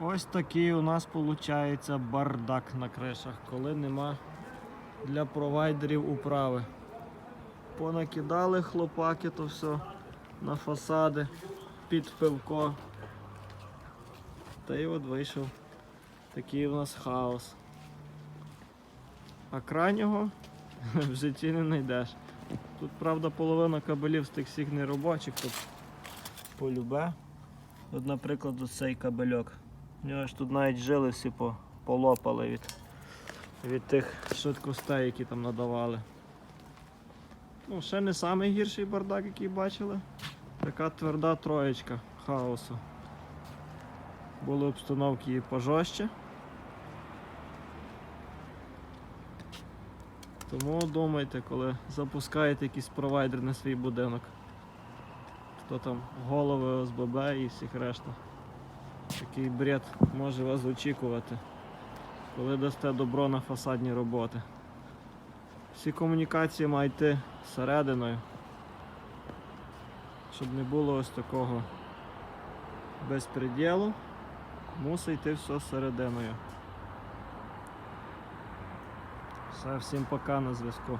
Ось такий у нас виходить бардак на кришах, коли нема для провайдерів управи. Понакидали хлопаки то все на фасади під пивко. Та й от вийшов такий у нас хаос. А крайнього в житті не знайдеш. Тут, правда, половина кабелів з тих всіх неробочих, тут полюбе. От, наприклад, ось цей кабельок. У нього ж тут навіть жили всі полопали від, від тих швидкостей, які там надавали. Ну, ще не найгірший бардак, який бачили. Така тверда троєчка хаосу. Були обстановки і пожорстче. Тому думайте, коли запускаєте якийсь провайдер на свій будинок. Хто там голови ОСББ і всіх решта. Такий бред може вас очікувати, коли дасте добро на фасадні роботи. Всі комунікації мають йти серединою, щоб не було ось такого безпреділу, мусить йти все серединою. Все, всім пока на зв'язку.